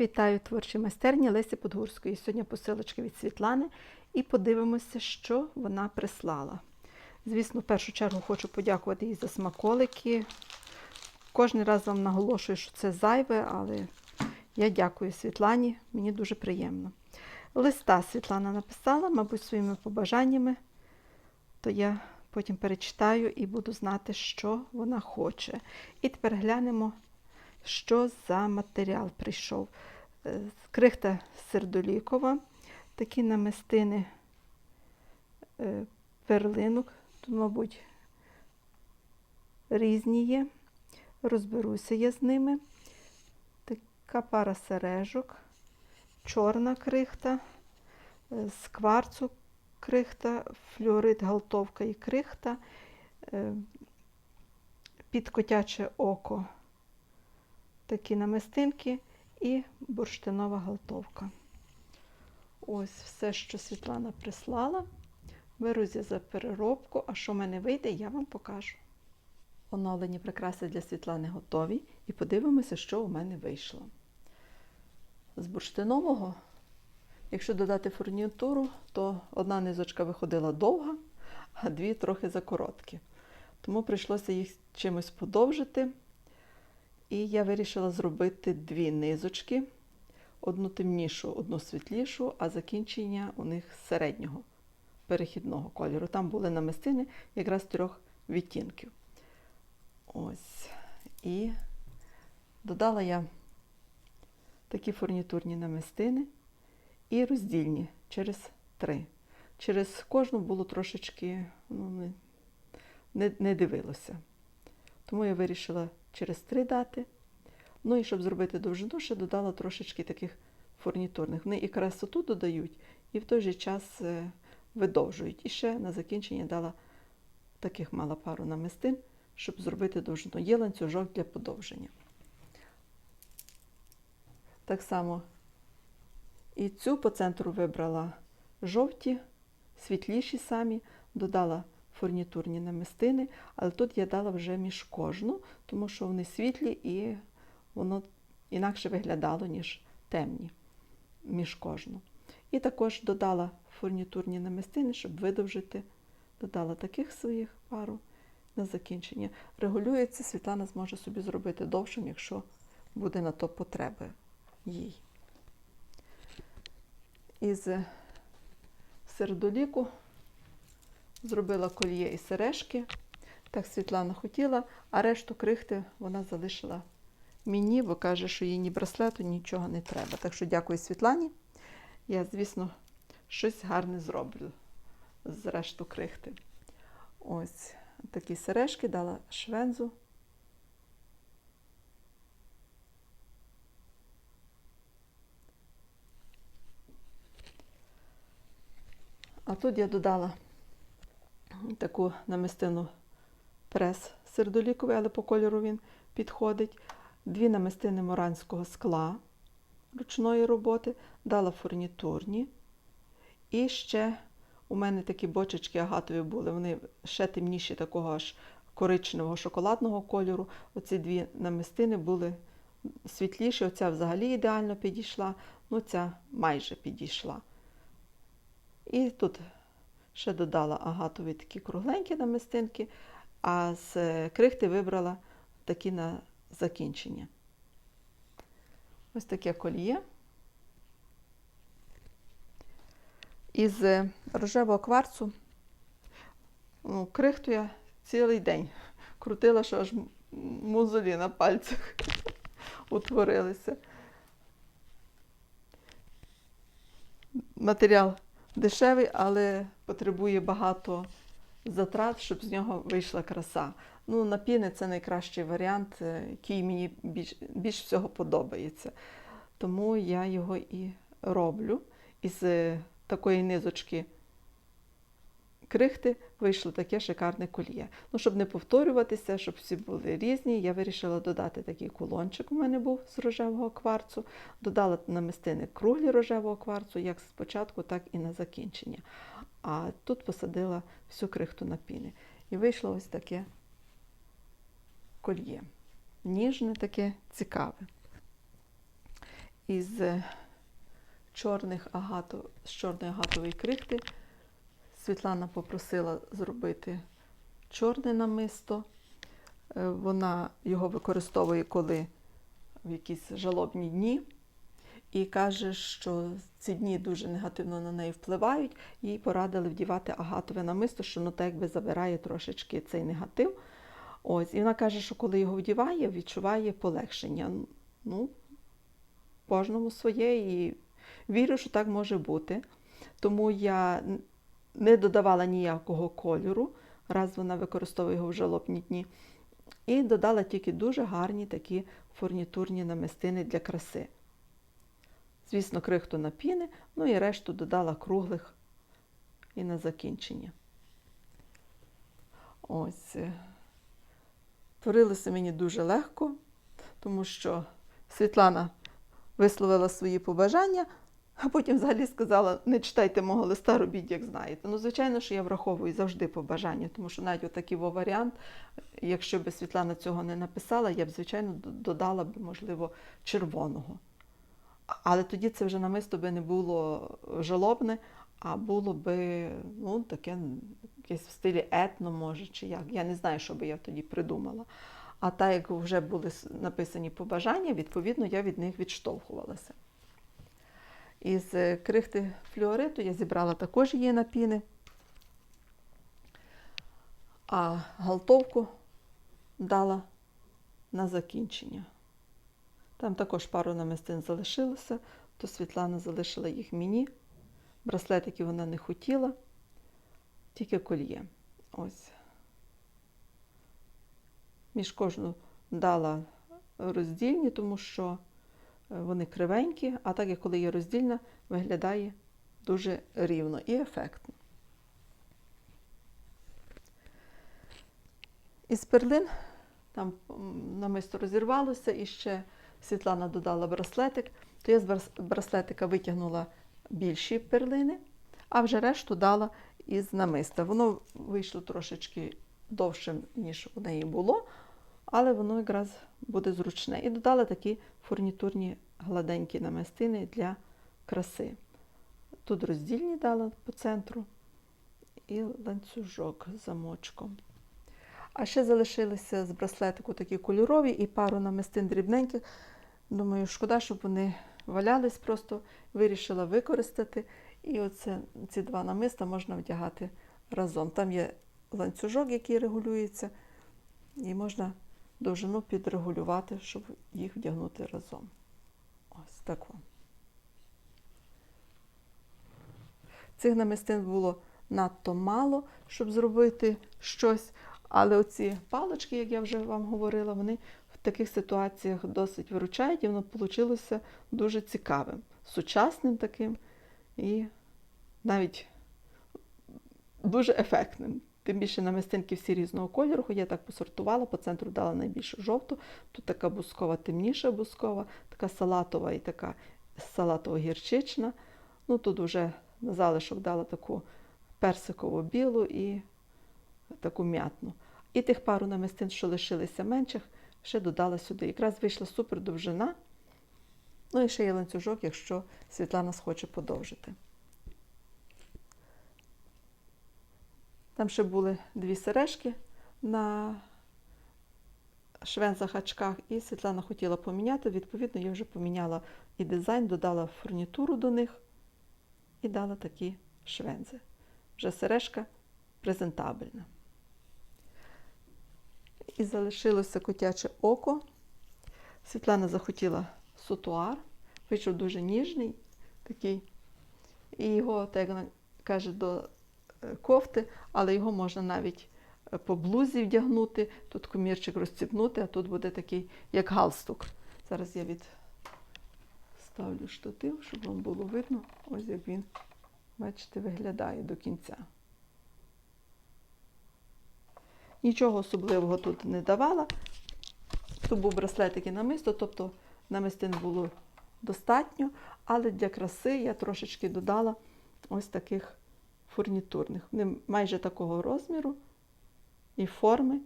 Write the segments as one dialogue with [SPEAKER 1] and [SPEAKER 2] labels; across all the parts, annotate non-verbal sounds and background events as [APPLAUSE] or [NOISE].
[SPEAKER 1] Вітаю творчі майстерні Лесі Подгурської. Сьогодні посилочки від Світлани і подивимося, що вона прислала. Звісно, в першу чергу хочу подякувати їй за смаколики. Кожен раз вам наголошую, що це зайве, але я дякую Світлані, мені дуже приємно. Листа Світлана написала, мабуть, своїми побажаннями, то я потім перечитаю і буду знати, що вона хоче. І тепер глянемо, що за матеріал прийшов. Е, Крихта сердолікова, такі намистини е, перлинок, тут, мабуть, різні є. Розберуся я з ними. Така пара сережок, чорна крихта, е, з кварцу крихта, флюорит, галтовка і крихта, під котяче око такі намистинки і бурштинова галтовка. Ось все, що Світлана прислала. Берусь за переробку, а що в мене вийде, я вам покажу. Оновлені прикраси для Світлани готові і подивимося, що у мене вийшло. З бурштинового, якщо додати фурнітуру, то одна низочка виходила довга, а дві трохи закороткі. Тому прийшлося їх чимось подовжити. І я вирішила зробити дві низочки: одну темнішу, одну світлішу, а закінчення у них середнього перехідного кольору. Там були намистини якраз трьох відтінків. Ось. І додала я такі фурнітурні намистини і роздільні через три. Через кожну було трошечки ну, не, не, дивилося. Тому я вирішила через три дати. Ну і щоб зробити довжину, ще додала трошечки таких фурнітурних. Вони і красоту додають, і в той же час е, видовжують. І ще на закінчення дала таких мала пару намистин, щоб зробити довжину. Є ланцюжок для подовження. Так само і цю по центру вибрала жовті, світліші самі, додала фурнітурні намистини, але тут я дала вже між кожну, тому що вони світлі і воно інакше виглядало, ніж темні між кожну. І також додала фурнітурні намистини, щоб видовжити, додала таких своїх пару на закінчення. Регулюється, Світлана зможе собі зробити довшим, якщо буде на то потреби їй. Із сердоліку зробила кольє і сережки. Так Світлана хотіла, а решту крихти вона залишила мені, бо каже, що їй ні браслету, нічого не треба. Так що дякую Світлані. Я, звісно, щось гарне зроблю з решту крихти. Ось такі сережки дала швензу. А тут я додала таку намистину прес сердоліковий, але по кольору він підходить. Дві намистини моранського скла ручної роботи, дала фурнітурні. І ще у мене такі бочечки агатові були, вони ще темніші, такого аж коричневого шоколадного кольору. Оці дві намистини були світліші. Оця взагалі ідеально підійшла, ну ця майже підійшла. І тут ще додала агатові такі кругленькі намистинки, а з крихти вибрала такі на закінчення. Ось таке коліє. Із рожевого кварцу ну, крихту я цілий день крутила, що аж мозолі на пальцях [LAUGHS] утворилися. Матеріал дешевий, але потребує багато затрат, щоб з нього вийшла краса. Ну, На піни це найкращий варіант, е, який мені більш, більш всього подобається. Тому я його і роблю. Із е, такої низочки крихти вийшло таке шикарне кольє. Ну, щоб не повторюватися, щоб всі були різні, я вирішила додати такий кулончик. У мене був з рожевого кварцу. Додала намистини круглі рожевого кварцу, як спочатку, так і на закінчення. А тут посадила всю крихту на піни. І вийшло ось таке кольє. Ніжне таке цікаве. із е, чорних агато, з чорної агатової крихти. Світлана попросила зробити чорне намисто. Е, Вона його використовує, коли в якісь жалобні дні, і каже, що ці дні дуже негативно на неї впливають. Їй порадили вдівати агатове намисто, що ну так якби забирає трошечки цей негатив. Ось, і вона каже, що коли його вдіває, відчуває полегшення. Ну, кожному своє, і вірю, що так може бути. Тому я не додавала ніякого кольору, раз вона використовує його в жалобні дні. І додала тільки дуже гарні такі фурнітурні намистини для краси. Звісно, крихту на піни, ну і решту додала круглих і на закінчення. Ось. е, Творилося мені дуже легко, тому що Світлана висловила свої побажання, а потім взагалі сказала: не читайте мого листа, робіть, як знаєте. Ну, звичайно, що я враховую завжди побажання, тому що навіть отакий варіант, якщо б Світлана цього не написала, я б, звичайно, додала б, можливо, червоного. Але тоді це вже намисто би не було жалобне, а було би ну, таке якесь в стилі етно, може, чи як. Я не знаю, що би я тоді придумала. А так як вже були написані побажання, відповідно, я від них відштовхувалася. Із е, крихти флюориту я зібрала також її напіни, а галтовку дала на закінчення. Там також пару намистин залишилося, то Світлана залишила їх мені. Браслетики вона не хотіла, тільки кольє. Ось. Між кожну дала роздільні, тому що вони кривенькі, а так як коли є роздільна, виглядає дуже рівно і ефектно. Із перлин там намисто розірвалося і ще Світлана додала браслетик, то я з браслетика витягнула більші перлини, а вже решту дала із намиста. Воно вийшло трошечки довшим, ніж у неї було, але воно якраз буде зручне. І додала такі фурнітурні гладенькі намистини для краси. Тут роздільні дала по центру і ланцюжок з замочком. А ще залишилися з браслетику такі кольорові і пару намистин дрібненьких. Думаю, шкода, щоб вони валялись, просто вирішила використати. І оце, ці два намиста можна вдягати разом. Там є ланцюжок, який регулюється, і можна довжину підрегулювати, щоб їх вдягнути разом. Ось так. Цих намистин було надто мало, щоб зробити щось. Але оці палички, як я вже вам говорила, вони в таких ситуаціях досить виручають, і воно вийшло дуже цікавим, сучасним таким і навіть дуже ефектним. Тим більше намистинки всі різного кольору, я так посортувала, по центру дала найбільшу жовту, тут така бускова, темніша бускова, така салатова і така салатово-гірчична. Ну, тут вже на залишок дала таку персикову білу і таку м'ятну. І тих пару намистин, що лишилися менших, ще додала сюди. Якраз вийшла супер довжина. Ну і ще є ланцюжок, якщо Світлана схоче подовжити. Там ще були дві сережки на швензах очках, і Світлана хотіла поміняти. Відповідно, я вже поміняла і дизайн, додала фурнітуру до них і дала такі швензи. Вже сережка презентабельна. І залишилося котяче око. Світлана захотіла сутуар, вийшов дуже ніжний такий. І його, так як вона каже, до кофти, але його можна навіть е, по блузі вдягнути, тут комірчик розціпнути, а тут буде такий, як галстук. Зараз я відставлю штатив, щоб вам було видно, ось як він, бачите, виглядає до кінця. Нічого особливого тут не давала. Тут був браслетик і намисто, тобто намистин було достатньо, але для краси я трошечки додала ось таких фурнітурних. Вони майже такого розміру і форми,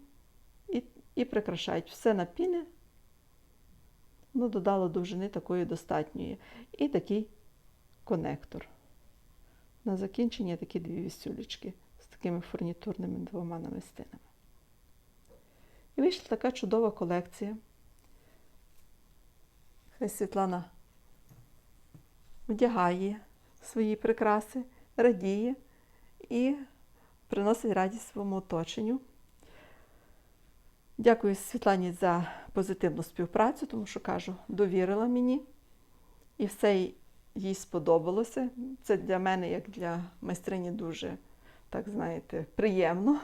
[SPEAKER 1] і, і прикрашають. Все на піни, Ну, додала довжини такої достатньої. І такий конектор. На закінчення такі дві вісюлечки з такими фурнітурними двома намистинами. І вийшла така чудова колекція. Хай Світлана вдягає свої прикраси, радіє і приносить радість своєму оточенню. Дякую Світлані за позитивну співпрацю, тому що кажу, довірила мені, і все їй сподобалося. Це для мене, як для майстрині, дуже, так знаєте, приємно.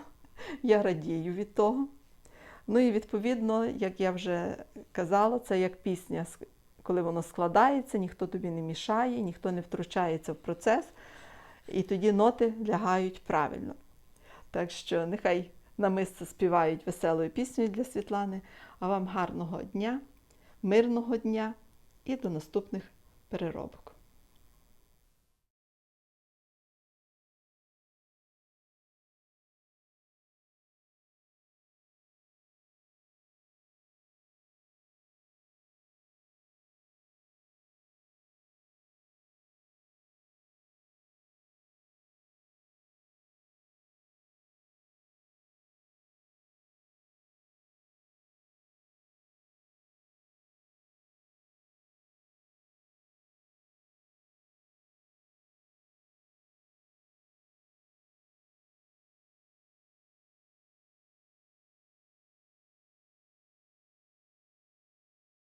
[SPEAKER 1] Я радію від того. Ну і відповідно, як я вже казала, це як пісня, коли воно складається, ніхто тобі не мішає, ніхто не втручається в процес, і тоді ноти лягають правильно. Так що нехай намисто співають веселою піснею для Світлани, а вам гарного дня, мирного дня і до наступних переробок.